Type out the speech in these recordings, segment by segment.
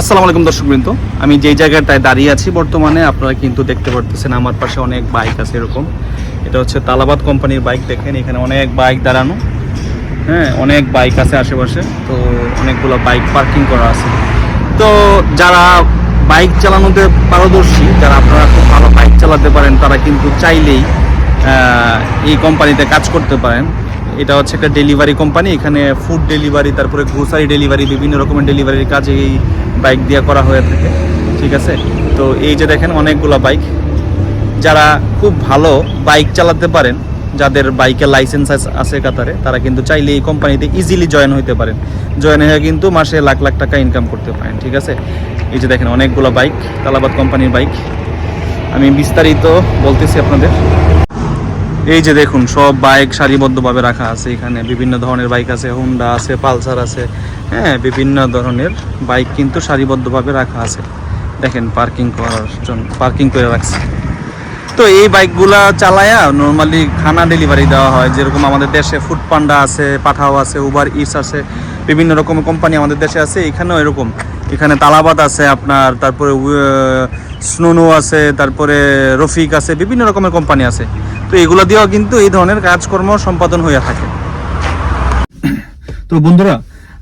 আসসালামু আলাইকুম দর্শকবৃন্দ আমি যেই জায়গাটায় দাঁড়িয়ে আছি বর্তমানে, আপনারা কিন্তু দেখতে পারতেছেন আমার পাশে অনেক বাইক আছে এরকম। এটা হচ্ছে তালাবাদ কোম্পানির বাইক, দেখেন এখানে অনেক বাইক দাঁড়ানো। হ্যাঁ অনেক বাইক আছে আশেপাশে, তো অনেকগুলো বাইক পার্কিং করা আছে। তো যারা বাইক চালানোতে পারদর্শী, যারা আপনারা খুব ভালো বাইক চালাতে পারেন, তারা কিন্তু চাইলেই এই কোম্পানিতে কাজ করতে পারেন। এটা হচ্ছে একটা ডেলিভারি কোম্পানি, এখানে ফুড ডেলিভারি তারপরে গ্রোসারি ডেলিভারি বিভিন্ন রকমের ডেলিভারির কাজ এই বাইক দিয়ে করা হয়ে থাকে, ঠিক আছে? তো এই যে দেখেন অনেকগুলো বাইক। যারা খুব ভালো বাইক চালাতে পারেন, যাদের বাইকের লাইসেন্স আছে কাতারে, তারা কিন্তু চাইলে এই কোম্পানিতে ইজিলি জয়েন হতে পারেন। জয়েন হয়ে কিন্তু মাসে লাখ লাখ টাকা ইনকাম করতে পারেন, ঠিক আছে? এই যে দেখেন অনেকগুলো বাইক, তালাবাদ কোম্পানির বাইক। আমি বিস্তারিত বলতেছি আপনাদের। এই যে দেখুন, সব বাইক সারিবদ্ধভাবে রাখা আছে এখানে। বিভিন্ন ধরনের বাইক আছে হুন্ডা আছে পালসার আছে। হ্যাঁ বিভিন্ন ধরনের বাইক কিন্তু সারিবদ্ধভাবে রাখা আছে। দেখেন পার্কিং করার জন্য পার্কিং করে রাখছে। তো এই বাইকগুলা চালায়া নর্মালি খানা ডেলিভারি দেওয়া হয়। যেরকম আমাদের দেশে ফুড পান্ডা আছে পাঠাও আছে উবার ইটস আছে। বিভিন্ন রকমের কোম্পানি আমাদের দেশে আছে, এখানেও এরকম। এখানে তালাবাদ আছে আপনার, তারপরে স্নোনো আছে, তারপরে রফিক আছে, বিভিন্ন রকমের কোম্পানি আছে। তো এগুলো দিয়েও কিন্তু এই ধরনের কাজকর্ম সম্পাদন হয়ে থাকে। তো বন্ধুরা,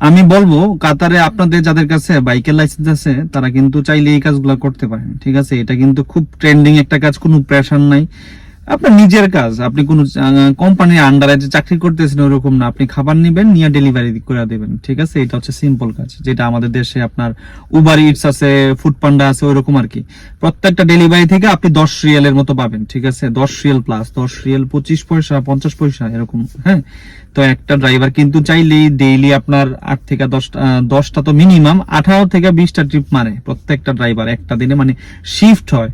আমি বলব, কাতারে আপনাদের যাদের কাছে বাইকের লাইসেন্স আছে, তারা কিন্তু চাইলে এই কাজগুলো করতে পারেন। ঠিক আছে? এটা কিন্তু খুব ট্রেন্ডিং একটা কাজ, কোনো প্রেশার নাই। আপনার নিজের কাজ। আপনি কোন কোম্পানির আন্ডারে যে চাকরি করতেছেন, ওরকম না। আপনি খাবার নিবেন, নিয়ে ডেলিভারি করে দেবেন। ঠিক আছে? এটা হচ্ছে সিম্পল কাজ, যেটা আমাদের দেশে আপনার উবার ইটস আছে ফুড পান্ডা আছে ওইরকম আর কি। প্রত্যেকটা ডেলিভারি থেকে আপনি দশ রিয়েলের মতো পাবেন, ঠিক আছে? দশ রিয়েল প্লাস দশ রিয়েল পঁচিশ পয়সা, পঞ্চাশ পয়সা, এরকম হ্যাঁ? তো একটা ড্রাইভার কিন্তু চাইলেই ডেইলি আপনার আট থেকে দশটা দশটা তো মিনিমাম আঠারো থেকে বিশটা ট্রিপ মানে প্রত্যেকটা ড্রাইভার একটা দিনে। মানে শিফট হয়।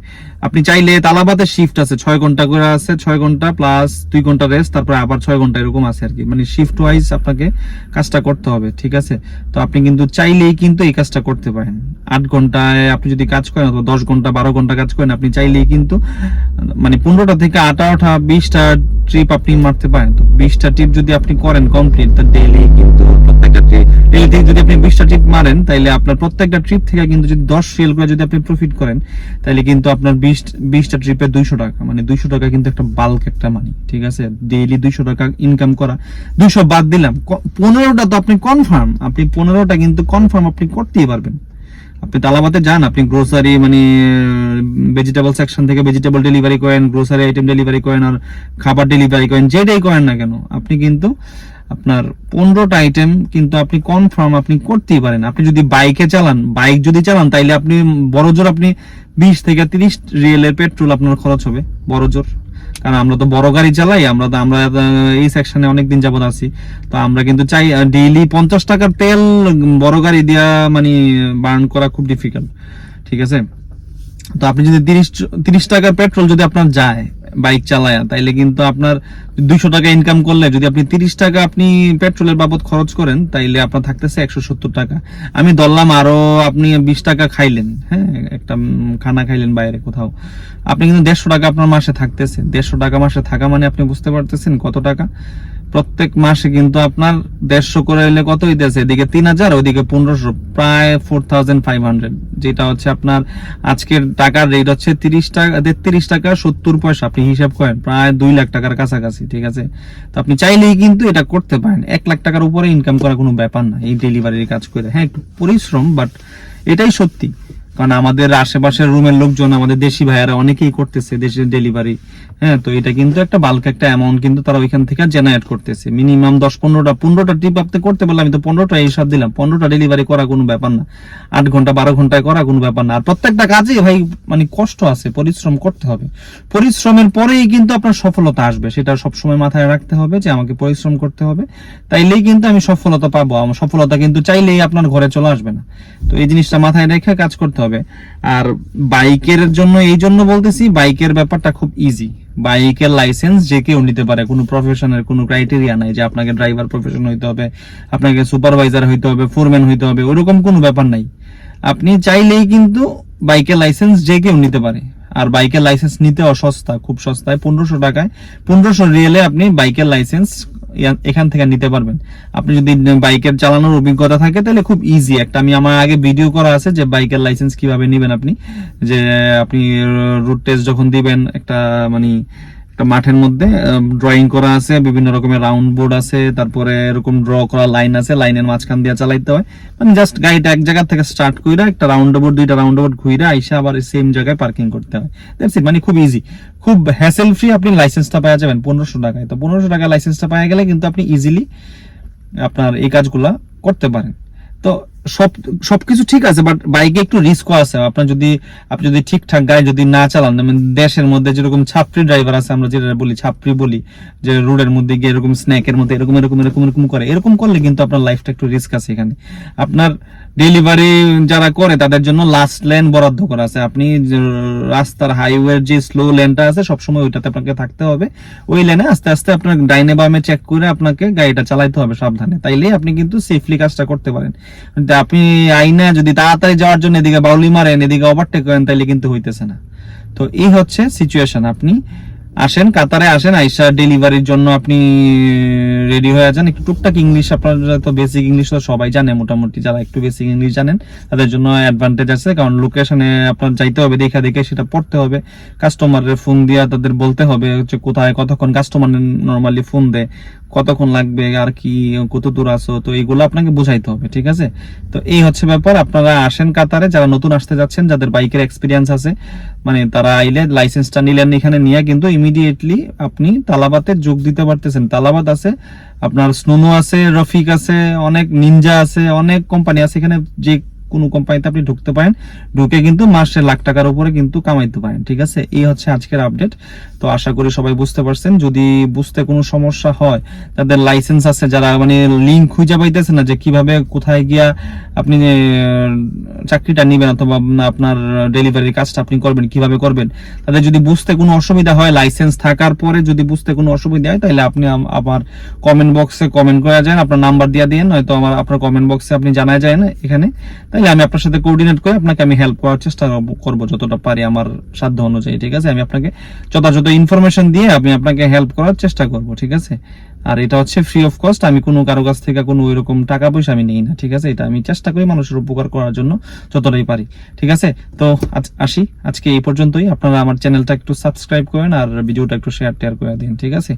আপনি চাইলে তালাবাতে শিফট আছে, ছয় ঘণ্টা করে আছে ছয় ঘণ্টা প্লাস দুই ঘণ্টা রেস্ট তারপরে আবার ছয় ঘণ্টা এরকম আছে আর কি মানে শিফট ওয়াইজ আপনাকে কাজটা করতে হবে, ঠিক আছে? তো আপনি কিন্তু চাইলেই কিন্তু এই কাজটা করতে পারেন। আট ঘন্টায় আপনি যদি কাজ করেন অথবা দশ ঘণ্টা, বারো ঘণ্টা কাজ করেন, আপনি চাইলেই কিন্তু মানে পনেরোটা থেকে আঠারোটা, বিশটা ট্রিপ আপনি মারতে পারেন। তো বিশটা ট্রিপ যদি আপনি করেন কমপ্লিট তা ডেইলি কিন্তু প্রত্যেকটা ডেইলি থেকে যদি আপনি বিশটা ট্রিপ মারেন তাহলে আপনার প্রত্যেকটা ট্রিপ থেকে কিন্তু যদি দশ রিয়েল করে যদি আপনি প্রফিট করেন তাহলে কিন্তু আপনার বিশ, বিশটা ট্রিপে দুইশো টাকা মানে দুইশো টাকা কিন্তু একটা বাল্ক একটা মানি ঠিক আছে? ডেইলি দুইশো টাকা ইনকাম করা। দুইশো বাদ দিলাম। পনেরোটা তো আপনি কনফার্ম আপনি পনেরোটা কিন্তু কনফার্ম আপনি করতেই পারবেন। আপনি তালাবাতে যান, আপনি গ্রোসারি মানে ভেজিটেবল সেকশন থেকে ভেজিটেবল ডেলিভারি করেন গ্রোসারি আইটেম ডেলিভারি করেন আর খাবার ডেলিভারি করেন, যেটাই করেন না কেন, আপনি কিন্তু আপনার পনেরোটা আইটেম কিন্তু আপনি কনফার্ম আপনি করতেই পারেন। আপনি যদি বাইকে চালান বাইক যদি চালান, তাইলে আপনি বড় জোর আপনি বিশ থেকে তিরিশ রিয়েলের পেট্রোল আপনার খরচ হবে। বড় জোর। কারণ আমরা তো বড় গাড়ি চালাই, আমরা তো আমরা এই সেকশনে অনেকদিন যাবত আছি। তো আমরা কিন্তু চাই ডেইলি পঞ্চাশ টাকার তেল বড় গাড়ি দেওয়া মানে বার্ন করা খুব ডিফিকাল্ট ঠিক আছে? তো আপনি যদি তিরিশ তিরিশ টাকার পেট্রোল যদি আপনার যায় বাইক চালায়, তাইলে কিন্তু আপনার দুইশো টাকা ইনকাম করলে যদি আপনি তিরিশ টাকা আপনি পেট্রোলের বাবদ খরচ করেন, তাইলে আপনার থাকতেছে একশো সত্তর টাকা। আমি ধরলাম আরও আপনি বিশ টাকা খাইলেন হ্যাঁ একটা খানা খাইলেন বাইরে কোথাও। আপনি কিন্তু দেড়শো টাকা আপনার মাসে থাকতেছে। দেড়শো টাকা মাসে থাকা মানে আপনি বুঝতে পারতেছেন কত টাকা। প্রত্যেক মাসে কিন্তু আপনার দেড়শো করে এলে কত হইতেছে এদিকে তিন হাজার ওইদিকে পনেরোশো, প্রায় ফোর থাউজেন্ড ফাইভ হান্ড্রেড যেটা হচ্ছে আপনার আজকের টাকার রেট হচ্ছে তিরিশ টাকা, তেত্রিশ টাকা, সত্তর পয়সা। আপনি হিসাব করেন, প্রায় দুই লাখ টাকার কাছাকাছি, ঠিক আছে? তো আপনি চাইলেই কিন্তু এটা করতে পারেন। এক লাখ টাকার উপরে ইনকাম করা কোনো ব্যাপার না, এই ডেলিভারির কাজ করে। হ্যাঁ একটু পরিশ্রম বাট এটাই সত্যি। কারণ আমাদের আশেপাশের রুমের লোকজন, আমাদের দেশি ভাইয়ারা অনেকেই করতেছে দেশের ডেলিভারি হ্যাঁ তো এটা কিন্তু একটা বাল্ক একটা অ্যামাউন্ট কিন্তু তারা ওইখান থেকে জেনারেট করতেছে। মিনিমাম দশ পনেরোটা পনেরোটা ট্রিপ আপনি করতে পারলে আমি তো পনেরোটা হিসাব দিলাম। পনেরোটা ডেলিভারি করা কোনো ব্যাপার না। আট ঘণ্টা, বারো ঘন্টায় করা কোনো ব্যাপার না। আর প্রত্যেকটা কাজে ভাই মানে কষ্ট আছে, পরিশ্রম করতে হবে। পরিশ্রমের পরেই কিন্তু আপনার সফলতা আসবে। সেটা সবসময় মাথায় রাখতে হবে যে আমাকে পরিশ্রম করতে হবে। তাইলেই কিন্তু আমি সফলতা পাবো। আমার সফলতা কিন্তু চাইলেই আপনার ঘরে চলে আসবে না। তো এই জিনিসটা মাথায় রেখে কাজ করতে হবে। আর বাইকের জন্য, এই জন্য বলতেছি, বাইকের ব্যাপারটা খুব ইজি বাইকের লাইসেন্স যে কেউ নিতে পারে, কোনো প্রফেশনের কোনো ক্রাইটেরিয়া নাই যে আপনাকে ড্রাইভার প্রফেশন হইতে হবে, আপনাকে সুপারভাইজার হইতে হবে ফোরম্যান হইতে হবে, ওরকম কোনো ব্যাপার নাই। আপনি চাইলেই কিন্তু বাইকের লাইসেন্স যে কেউ নিতে পারে। আর বাইকের লাইসেন্স নিতে অসস্তা, খুব সস্তায়, পনেরোশো টাকায়, পনেরোশো রিয়েলে আপনি বাইকের লাইসেন্স এখান থেকে নিতে পারবেন। আপনি যদি বাইকের চালানোর অভিজ্ঞতা থাকে, তাহলে খুব ইজি একটা আমি আমার আগে ভিডিও করা আছে যে বাইকের লাইসেন্স কীভাবে নেবেন আপনি। যে আপনি রুট টেস্ট যখন দিবেন, একটা মানে একটা মাঠের মধ্যে ড্রয়িং করা আছে, বিভিন্ন রকমের রাউন্ড বোর্ড আছে, তারপরে এরকম ড্র করা লাইন আছে লাইনের মাঝখান দিয়ে চালাইতে হয়। মানে জাস্ট গাড়িটা এক জায়গা থেকে স্টার্ট কইরা একটা রাউন্ড বোর্ড দুইটা রাউন্ড বোর্ড ঘুরে আইসা আবার সেম জায়গায় পার্কিং করতে হয়। দ্যাটস ইট মানে খুব ইজি খুব হ্যাসেল ফ্রি আপনি লাইসেন্সটা পাওয়া যাবেন পনেরোশো টাকায়। তো পনেরোশো টাকা লাইসেন্সটা পাওয়া গেলে কিন্তু আপনি ইজিলি আপনার এই কাজগুলা করতে পারেন। তো সব, সবকিছু ঠিক আছে বাট বাইকে একটু রিস্ক আছে। আপনার যদি, আপনি যদি ঠিকঠাক গাড়ি যদি না চালান দেশের মধ্যে যেরকম ছাপরি ড্রাইভার আছে, আমরা যেটা বলি ছাপরি বলি, যে রোডের মধ্যে গিয়ে এরকম স্ন্যাকের মধ্যে এরকম এরকম এরকম এরকম করে, এরকম করলে কিন্তু আপনার লাইফটা একটু রিস্ক আছে এখানে। আপনার ডেলিভারি যারা করে, তাদের জন্য লাস্ট লেন বরাদ্দ করা আছে। আপনি রাস্তার হাইওয়ের যে স্লো লেনটা আছে, সবসময় ওইটাতে আপনাকে থাকতে হবে। ওই লেনে আস্তে আস্তে আপনার ডাইনে বামে চেক করে আপনাকে গাড়িটা চালাইতে হবে সাবধানে। তাইলে আপনি কিন্তু সেফলি কাজটা করতে পারেন। কিন্তু আপনি আইনা যদি তাড়াতাড়ি যাওয়ার জন্য এদিকে বাউলি মারেন, এদিকে ওভারটেক করেন, তাইলে কিন্তু হইতেছে না। তো এই হচ্ছে সিচুয়েশন আপনি আসেন, কাতারে আসেন, আইসা ডেলিভারির জন্য আপনি রেডি হয়ে যান একটু টুকটাক ইংলিশ আপনারা তো বেসিক ইংলিশ তো সবাই জানে, মোটামুটি যারা একটু বেসিক ইংলিশ জানেন, তাদের জন্য অ্যাডভান্টেজ আছে। কারণ লোকেশনে আপনার যাইতে হবে, দেখা দেখে সেটা পড়তে হবে। কাস্টমারের ফোন দিয়া তাদের বলতে হবে হচ্ছে কোথায় কতক্ষণ কাস্টমার নর্মালি ফোন দেয়। কতক্ষণ লাগবে, আর কি, কত দূর আসো তো এইগুলো আপনাকে বোঝাইতে হবে, ঠিক আছে? তো এই হচ্ছে ব্যাপার, আপনারা আসেন কাতারে, যারা নতুন আসতে যাচ্ছেন, যাদের বাইকের এক্সপিরিয়েন্স আছে মানে তারা আইলে লাইসেন্সটা নিলেন এখানে নিয়ে, কিন্তু ইমিডিয়েটলি আপনি তালাবাতে যোগ দিতে পারতেছেন। তালাবাদ আছে, আপনার স্নোনো আছে, রফিক আছে, অনেক নিনজা আছে, অনেক কোম্পানি আছে, এখানে যে কোনো কোম্পানিতে আপনি ঢুকতে পারেন, ঢুকে কিন্তু মাসে লাখ টাকার উপরে কিন্তু কামাইতে পারেন, ঠিক আছে? এই হচ্ছে আজকের আপডেট তো আশা করি সবাই বুঝতে পারছেন। যদি বুঝতে কোনো সমস্যা হয়, তাদের লাইসেন্স আছে যারা মানে লিঙ্ক খুঁজে পাইতেছে না যে কীভাবে কোথায় গিয়া আপনি চাকরিটা নিবেন অথবা আপনার ডেলিভারির কাজটা আপনি করবেন, কীভাবে করবেন, তাদের যদি বুঝতে কোনো অসুবিধা হয় লাইসেন্স থাকার পরে যদি বুঝতে কোনো অসুবিধা হয়, তাহলে আপনি আমার কমেন্ট বক্সে কমেন্ট করা যায়, আপনার নাম্বার দিয়ে দিন হয়তো আমার, আপনার কমেন্ট বক্সে আপনি জানায় যায় না এখানে তাহলে আমি আপনার সাথে কোঅর্ডিনেট করে আপনাকে আমি হেল্প করার চেষ্টা করব- যতটা পারি আমার সাধ্য অনুযায়ী, ঠিক আছে? আমি আপনাকে যথাযথ ইনফরমেশন দিয়ে আমি আপনাকে হেল্প করার চেষ্টা করব, ঠিক আছে? আর এটা হচ্ছে ফ্রি অফ কস্ট আমি কোনো কারও কাছ থেকে কোনো ওইরকম টাকা পয়সা আমি নেই না, ঠিক আছে? এটা আমি চেষ্টা করি মানুষের উপকার করার জন্য যতটাই পারি, ঠিক আছে? তো আসি, আজকে এই পর্যন্তই। আপনারা আমার চ্যানেলটা একটু সাবস্ক্রাইব করেন আর ভিডিওটা একটু শেয়ার টেয়ার করে দিন, ঠিক আছে?